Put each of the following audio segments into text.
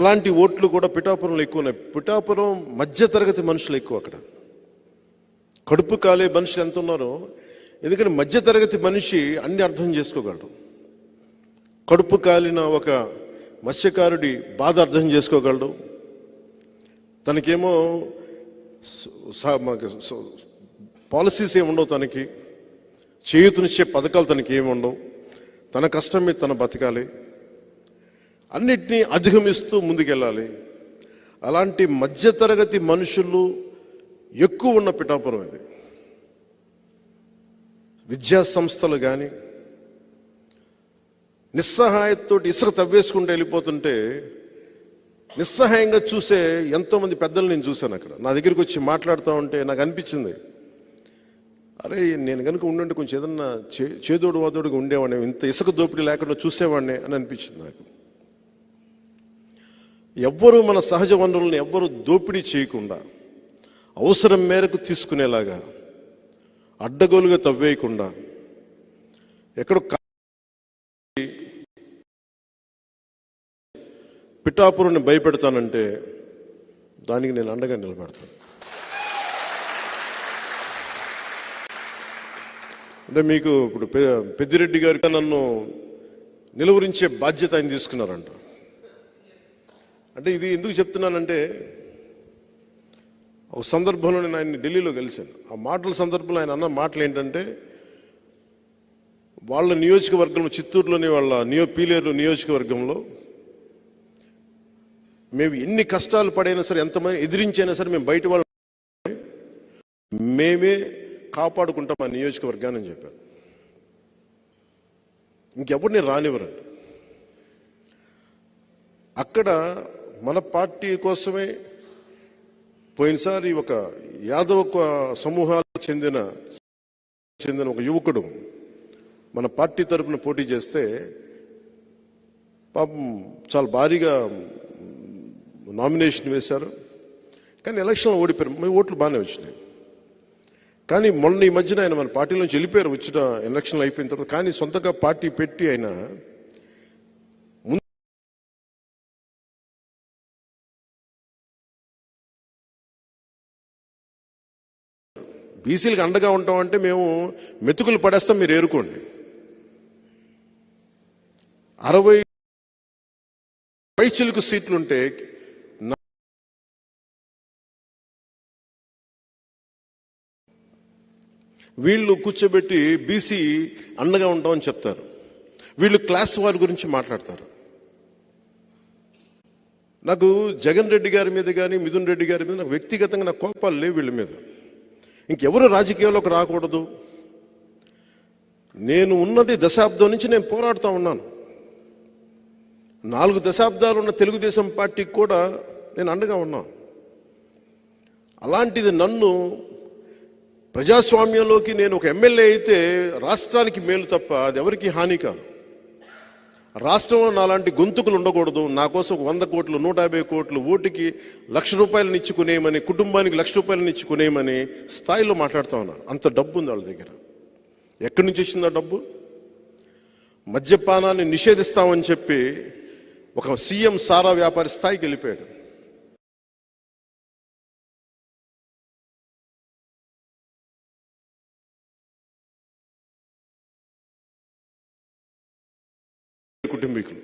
అలాంటి ఓట్లు కూడా పిఠాపురంలో ఎక్కువ ఉన్నాయి. పిఠాపురం మధ్యతరగతి మనుషులు ఎక్కువ అక్కడ. కడుపు కాలే మనుషులు ఎంత ఉన్నారో ఎందుకంటే మధ్యతరగతి మనిషి అన్ని అర్థం చేసుకోగలడు. కడుపు కాలిన ఒక మత్స్యకారుడి బాధ అర్థం చేసుకోగలడు. తనకేమో మనకి పాలసీస్ ఏమి ఉండవు తనకి. చేయూతనిచ్చే పథకాలు తనకి ఏమి ఉండవు. తన కష్టం మీద తన బతకాలి. అన్నిటినీ అధిగమిస్తూ ముందుకెళ్ళాలి. అలాంటి మధ్యతరగతి మనుషులు ఎక్కువ ఉన్న పిఠాపురం ఇది. విద్యా సంస్థలు కానీ నిస్సహాయంతో ఇసుక తవ్వేసుకుంటూ వెళ్ళిపోతుంటే నిస్సహాయంగా చూసే ఎంతోమంది పెద్దలు నేను చూశాను అక్కడ. నా దగ్గరికి వచ్చి మాట్లాడుతూ ఉంటే నాకు అనిపించింది అరే నేను కనుక ఉండుంటే కొంచెం ఏదన్నా చే చేదోడు వాదోడుగా ఉండేవాడిని ఇంత ఇసుక దోపిడీ లేకుండా చూసేవాడిని అని అనిపించింది నాకు. ఎవ్వరూ మన సహజ వనరులను ఎవ్వరూ దోపిడీ చేయకుండా అవసరం మేరకు తీసుకునేలాగా అడ్డగోలుగా తవ్వేయకుండా ఎక్కడో పిఠాపురుని భయపెడతానంటే దానికి నేను అండగా నిలబెడతాను. అంటే మీకు ఇప్పుడు పె- పెద్దిరెడ్డి గారికి నన్ను నిలువరించే బాధ్యత ఆయన తీసుకున్నారంట. అంటే ఇది ఎందుకు చెప్తున్నానంటే ఒక సందర్భంలో నేను ఆయన్ని ఢిల్లీలో కలిశాను. ఆ మాటల సందర్భంలో ఆయన అన్న మాటలు ఏంటంటే వాళ్ళ నియోజకవర్గం చిత్తూరులోని వాళ్ళ నియో పీలేరు నియోజకవర్గంలో మేము ఎన్ని కష్టాలు పడైనా సరే ఎంతమంది ఎదిరించైనా సరే మేము బయట వాళ్ళు. మేమే కాపాడుకుంటాం ఆ నియోజకవర్గాన్ని అని చెప్పారు. ఇంకెవరిని రానివ్వరండి. అక్కడ మన పార్టీ కోసమే పోయినసారి ఒక యాదవ సమూహాలకు చెందిన చెందిన ఒక యువకుడు మన పార్టీ తరపున పోటీ చేస్తే పాపం చాలా భారీగా నామినేషన్ వేశారు. కానీ ఎలక్షన్లో ఓడిపోయారు. మీ ఓట్లు బాగానే వచ్చినాయి. కానీ మొన్న ఈ మధ్యన ఆయన మన పార్టీ నుంచి వెళ్ళిపోయారు. వచ్చిన ఎలక్షన్లు అయిపోయిన తర్వాత. కానీ సొంతగా పార్టీ పెట్టి ఆయన బీసీలకు అండగా ఉంటాం అంటే మేము మెతుకులు పడేస్తాం మీరు ఏరుకోండి. అరవై పైచిలుకు సీట్లుంటే వీళ్ళు కూర్చోబెట్టి బీసీ అండగా ఉంటామని చెప్తారు. వీళ్ళు క్లాస్ వారి గురించి మాట్లాడతారు. నాకు జగన్ రెడ్డి గారి మీద కానీ మిథున్ రెడ్డి గారి మీద నాకు వ్యక్తిగతంగా నాకు కోపాలు లేవు వీళ్ళ మీద. ఇంకెవరు రాజకీయాల్లోకి రాకూడదు. నేను ఉన్నది దశాబ్దం నుంచి నేను పోరాడుతూ ఉన్నాను. నాలుగు దశాబ్దాలు ఉన్న తెలుగుదేశం పార్టీకి కూడా నేను అండగా ఉన్నాను. అలాంటిది నన్ను ప్రజాస్వామ్యంలోకి నేను ఒక ఎమ్మెల్యే అయితే రాష్ట్రానికి మేలు తప్ప అది ఎవరికి హాని కాదు. రాష్ట్రంలో నాలాంటి గొంతుకులు ఉండకూడదు. నా కోసం వంద కోట్లు నూట యాభై కోట్లు ఓటుకి లక్ష రూపాయలను ఇచ్చుకునేయమని కుటుంబానికి లక్ష రూపాయలను ఇచ్చుకునేయమని స్థాయిలో మాట్లాడుతూ ఉన్నారు అంత డబ్బు ఉంది వాళ్ళ దగ్గర. ఎక్కడి నుంచి వచ్చింది డబ్బు? మద్యపానాన్ని నిషేధిస్తామని చెప్పి ఒక సీఎం సారా వ్యాపారి స్థాయికి వెళ్ళిపోయాడు. కుటుంబీకులు.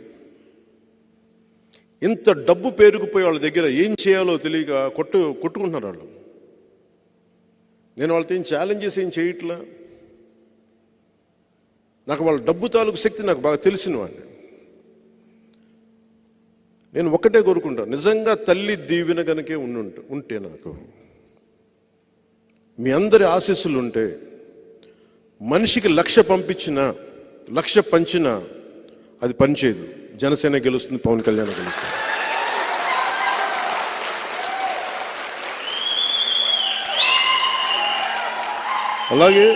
ఇంత డబ్బు పేరుకుపోయి వాళ్ళ దగ్గర ఏం చేయాలో తెలియక కొట్టు కొట్టుకుంటున్నారు వాళ్ళు. నేను వాళ్ళతో ఏం ఛాలెంజెస్ ఏం చేయట్లా? నాకు వాళ్ళ డబ్బు తాలూకు శక్తి నాకు బాగా తెలిసిన వాడిని నేను ఒక్కటే కోరుకుంటాను నిజంగా తల్లి దీవెన గనకే ఉండుంటే ఉంటే నాకు మీ అందరి ఆశీస్సులు ఉంటే మనిషికి లక్ష పంపించిన లక్ష పంచినా అది పనిచేయదు జనసేన గెలుస్తుంది పవన్ కళ్యాణ్ గెలుస్తుంది అలాగే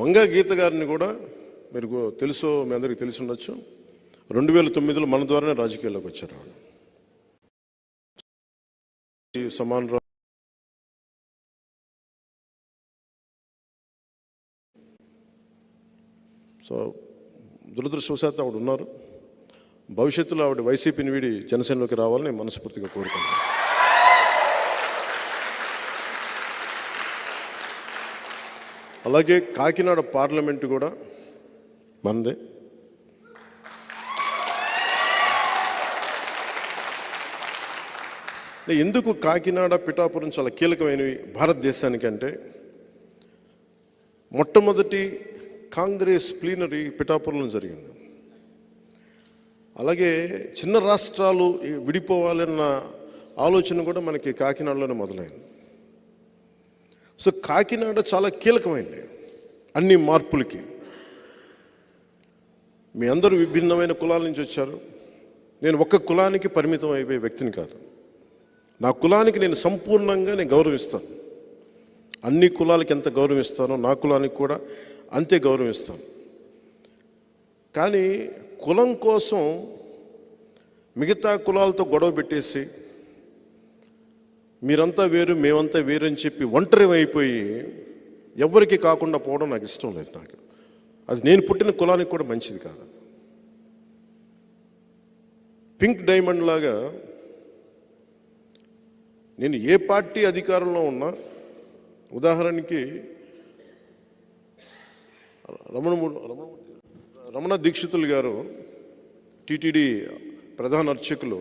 వంగ గీత గారిని కూడా మీరు తెలుసో మీ అందరికీ తెలిసి ఉండొచ్చు. రెండు వేల తొమ్మిదిలో మన ద్వారానే రాజకీయాల్లోకి వచ్చారు వాళ్ళు. సమాన్ సో దురదృష్టవశాత్తు ఆవిడ ఉన్నారు. భవిష్యత్తులో ఆవిడ వైసీపీని వీడి జనసేనలోకి రావాలని మనస్ఫూర్తిగా కోరుకుంటున్నాను. అలాగే కాకినాడ పార్లమెంటు కూడా మనదే. ఎందుకు కాకినాడ పిఠాపురం చాలా కీలకమైనవి భారతదేశానికి అంటే మొట్టమొదటి కాంగ్రెస్ ప్లీనరీ పిఠాపురంలో జరిగింది. అలాగే చిన్న రాష్ట్రాలు విడిపోవాలన్న ఆలోచన కూడా మనకి కాకినాడలోనే మొదలైంది. సో కాకినాడ చాలా కీలకమైంది అన్ని మార్పులకి. మీ అందరూ విభిన్నమైన కులాల నుంచి వచ్చారు. నేను ఒక్క కులానికి పరిమితం అయిపోయే వ్యక్తిని కాదు. నా కులానికి నేను సంపూర్ణంగా నేను గౌరవిస్తాను. అన్ని కులాలకి ఎంత గౌరవిస్తానో నా కులానికి కూడా అంతే గౌరవిస్తాం. కానీ కులం కోసం మిగతా కులాలతో గొడవ పెట్టేసి మీరంతా వేరు మేమంతా వేరు అని చెప్పి ఒంటరి అయిపోయి ఎవరికి కాకుండా పోవడం నాకు ఇష్టం లేదు నాకు. అది నేను పుట్టిన కులానికి కూడా మంచిది కాదు. పింక్ డైమండ్ లాగా నేను ఏ పార్టీ అధికారంలో ఉన్నా ఉదాహరణకి రమణమూర్తి రమణ రమణ దీక్షితులు గారు టీటీడీ ప్రధాన అర్చకులు